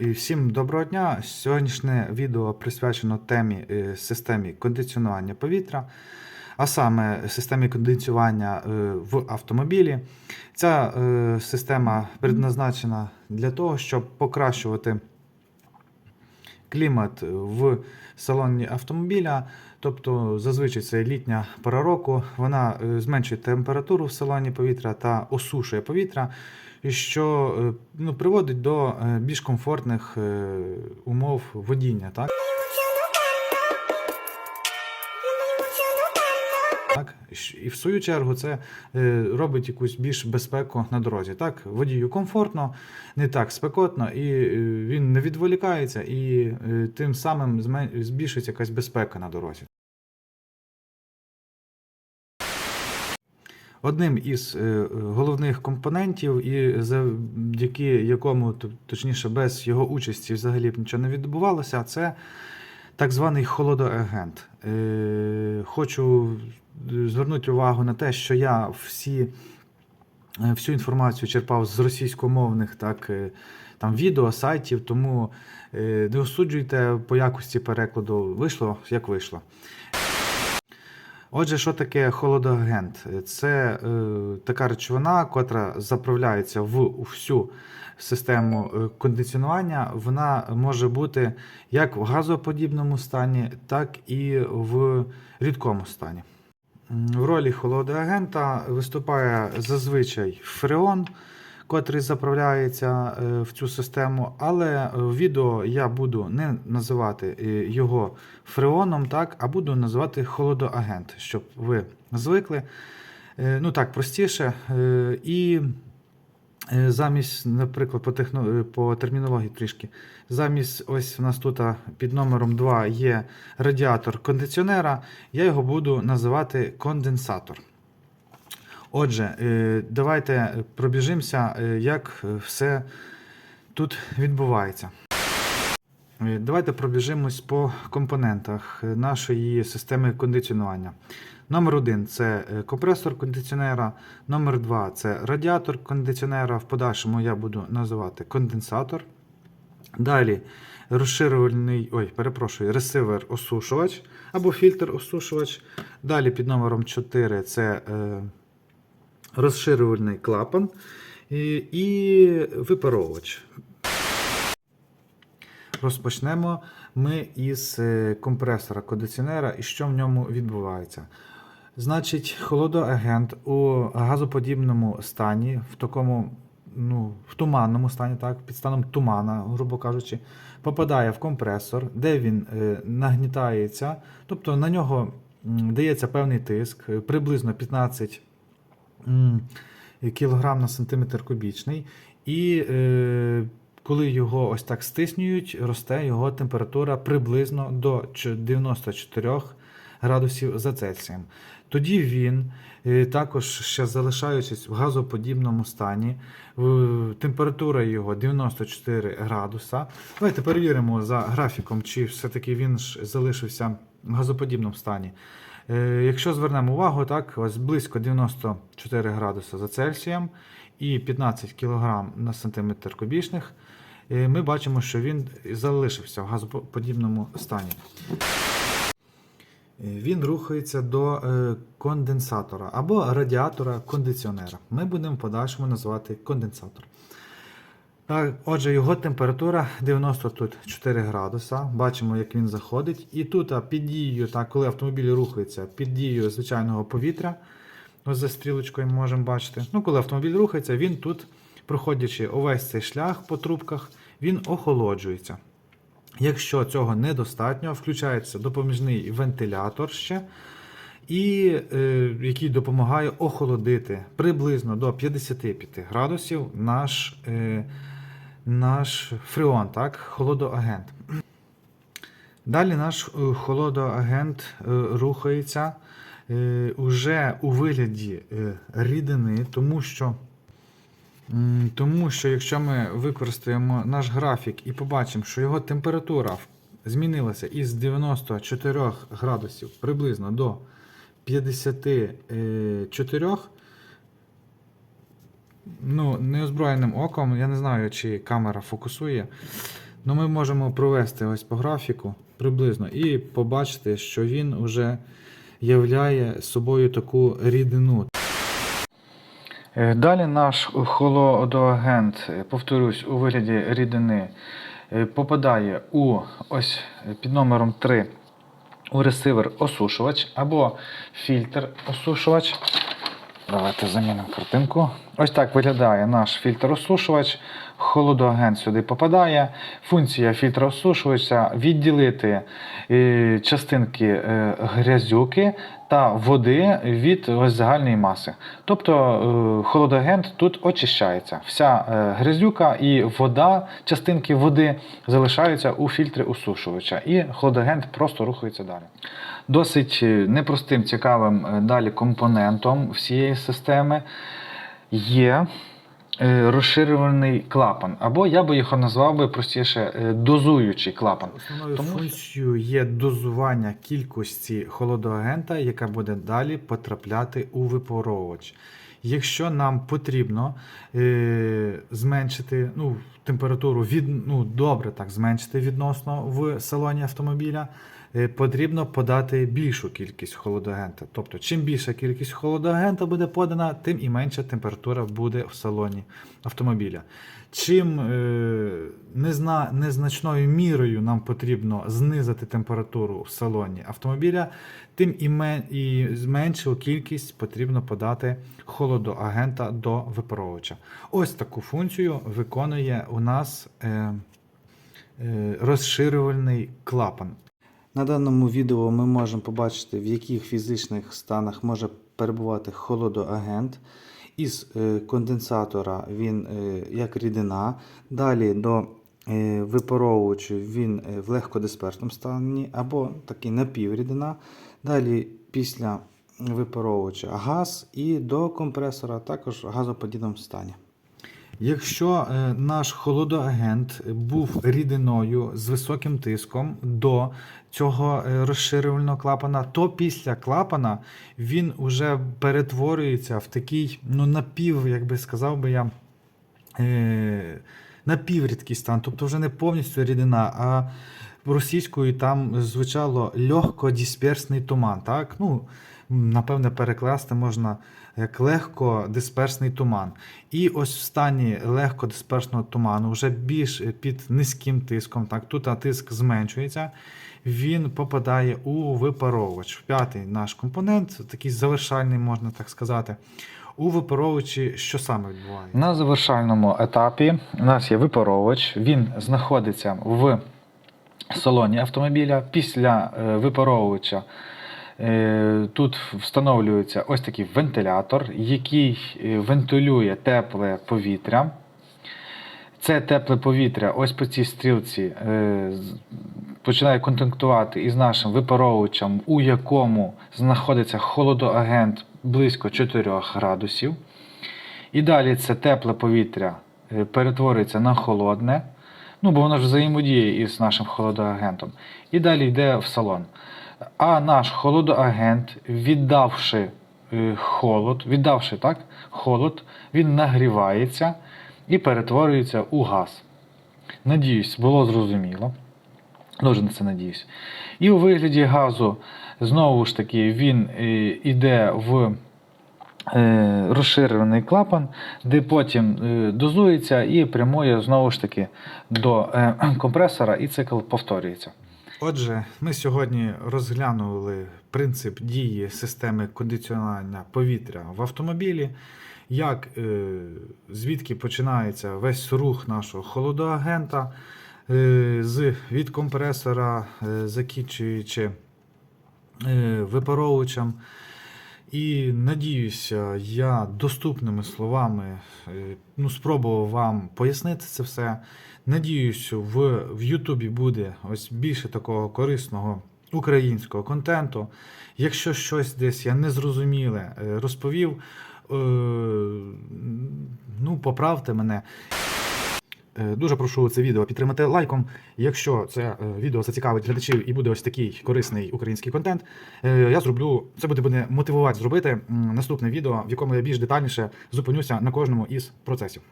І всім доброго дня! Сьогоднішнє відео присвячено темі е, системі кондиціонування повітря, а саме системі кондиціювання е, в автомобілі. Ця е, система предназначена для того, щоб покращувати клімат в салоні автомобіля. Тобто, зазвичай це літня пора року, вона е, зменшує температуру в салоні повітря та осушує повітря, що е, ну, приводить до е, більш комфортних умов водіння. Так? Так, і в свою чергу це е, робить якусь більш безпеку на дорозі. Так, водію комфортно, не так спекотно, і е, він не відволікається, і е, тим самим збільшується якась безпека на дорозі. Одним із головних компонентів, і завдяки якому, точніше, без його участі взагалі б нічого не відбувалося, це так званий холодоагент. Хочу звернути увагу на те, що я всі, е, всю інформацію черпав з російськомовних так, е, там, відео, сайтів, тому е, не осуджуйте по якості перекладу. Вийшло, як вийшло. Отже, що таке холодоагент? Це е, така речовина, котра заправляється в всю систему кондиціонування. Вона може бути як в газоподібному стані, так і в рідкому стані. В ролі холодоагента виступає зазвичай фреон, котрий заправляється е, в цю систему, але в відео я буду не називати е, його фреоном, так, а буду називати холодоагент, щоб ви звикли. Е, Ну так, простіше. І замість, наприклад, по, техно, е, по термінології трішки, замість ось у нас тут під номером 2 є радіатор кондиціонера, я його буду називати конденсатор. Отже, е, давайте пробіжимося, е, як е, все тут відбувається. Е, Давайте пробіжимось по компонентах е, нашої системи кондиціонування. Номер один це е, компресор кондиціонера, номер два це радіатор кондиціонера. В подальшому я буду називати конденсатор. Далі розширювальний, ой, перепрошую, ресивер осушувач або фільтр осушувач. Далі під номером 4 це е, розширювальний клапан і, і випаровувач. Розпочнемо ми із е, компресора кондиціонера і що в ньому відбувається. Значить, холодоагент у газоподібному стані, в такому ну, в туманному стані, так, під станом тумана, грубо кажучи, попадає в компресор, де він е, нагнітається, тобто на нього дається певний тиск, е, приблизно 15 м, кілограм на сантиметр кубічний. І коли його ось так стиснюють, росте його температура приблизно до 94 градусів за Цельсієм. Тоді він, е, також ще залишаючись в газоподібному стані, температура його 94 градуса. Давайте перевіримо за графіком, чи все-таки він ж залишився в газоподібному стані. Е, Якщо звернемо увагу, так, ось близько 94 градуса за Цельсієм і 15 кг на сантиметр кубічних, ми бачимо, що він залишився в газоподібному стані. Е, Він рухається до е, конденсатора або радіатора кондиціонера. Ми будемо в подальшому називати конденсатор. Так, отже, його температура 94 градуса. Бачимо, як він заходить. І тут під дією, так, коли автомобіль рухається, під дією звичайного повітря, ось за стрілочкою ми можемо бачити. Ну, коли автомобіль рухається, він тут, проходячи увесь цей шлях по трубках, він охолоджується. Якщо цього недостатньо, включається допоміжний вентилятор ще, і, е, який допомагає охолодити приблизно до 55 градусів наш, е, наш фреон, так, холодоагент. Далі наш е, холодоагент е, рухається уже у вигляді е, рідини, тому що Тому що якщо ми використаємо наш графік і побачимо, що його температура змінилася із 94 градусів приблизно до 54, ну, неозброєним оком, я не знаю, чи камера фокусує. Ну, ми можемо провести ось по графіку приблизно і побачити, що він вже являє собою таку рідину. Е, Далі наш холодоагент, е, повторюсь, у вигляді рідини е, попадає у ось під номером 3 у ресивер осушувач або фільтр осушувач. Давайте замінимо картинку. Ось так виглядає наш фільтр-осушувач. Холодоагент сюди попадає. Функція фільтра-осушувача відділити е, частинки е, грязюки та води від ось загальної маси. Тобто холодогент холодоагент тут очищається. Вся е, грязюка і вода, частинки води залишаються у фільтри осушувача, і холодоагент просто рухається далі. Досить е, непростим, цікавим е, далі компонентом всієї системи є е, розширюваний клапан, або я би його назвав би простіше е, дозуючий клапан. Основною Тому функцією є дозування кількості холодоагента, яка буде далі потрапляти у випаровувач. Якщо нам потрібно е, зменшити ну, температуру від, ну, добре так зменшити відносно в салоні автомобіля, е, потрібно подати більшу кількість холодоагента. Тобто, чим більша кількість холодоагента буде подана, тим і менша температура буде в салоні автомобіля. Чим е, незна, незначною мірою нам потрібно знизити температуру в салоні автомобіля, тим і, мен, і меншу кількість потрібно подати холодоагента до випаровувача. Ось таку функцію виконує у нас е, е, розширювальний клапан. На даному відео ми можемо побачити, в яких фізичних станах може перебувати холодоагент. Із е, конденсатора він е, як рідина. Далі до е, випаровувачу він в легкодисперсному стані або такий напіврідина. Далі після випаровувача газ і до компресора також в газоподібному стані. Якщо е, наш холодоагент був рідиною з високим тиском до цього е, розширювального клапана, то після клапана він вже перетворюється в такий ну, напів, як би сказав би я, е, напіврідкий стан, тобто вже не повністю рідина, а російською там звучало легкодисперсний туман. Так? Ну, напевне, перекласти можна як легкодисперсний туман. І ось в стані легкодисперсного туману, вже більш під низьким тиском, так, тут тиск зменшується, він попадає у випаровувач. П'ятий наш компонент, такий завершальний, можна так сказати. У випаровувачі що саме відбувається? На завершальному етапі у нас є випаровувач. Він знаходиться в салоні автомобіля. Після е, випаровувача тут встановлюється ось такий вентилятор, який е, вентилює тепле повітря. Це тепле повітря, ось по цій стрілці, е, починає контактувати із нашим випаровувачем, у якому знаходиться холодоагент близько 4 градусів. І далі це тепле повітря е, перетворюється на холодне, ну бо воно ж взаємодіє із нашим холодоагентом. І далі йде в салон. А наш холодоагент, віддавши е, холод, віддавши так, холод, він нагрівається і перетворюється у газ. Надіюсь, було зрозуміло. Дуже на це надіюсь. І у вигляді газу, знову ж таки, він е, йде в е, розширений клапан, де потім е, дозується і прямує знову ж таки до е, компресора, і цикл повторюється. Отже, ми сьогодні розглянули принцип дії системи кондиціонування повітря в автомобілі, як е, звідки починається весь рух нашого холодоагента е, з, від компресора, е, закінчуючи випаровувачем. І надіюся, я доступними словами е, ну, спробував вам пояснити це все. Надіюсь, в, в Ютубі буде ось більше такого корисного українського контенту. Якщо щось десь я незрозуміле е, розповів, е, ну, поправте мене. Е, Дуже прошу це відео підтримати лайком. Якщо це е, відео зацікавить глядачів і буде ось такий корисний український контент, е, я зроблю це буде мене мотивувати зробити наступне відео, в якому я більш детальніше зупинюся на кожному із процесів.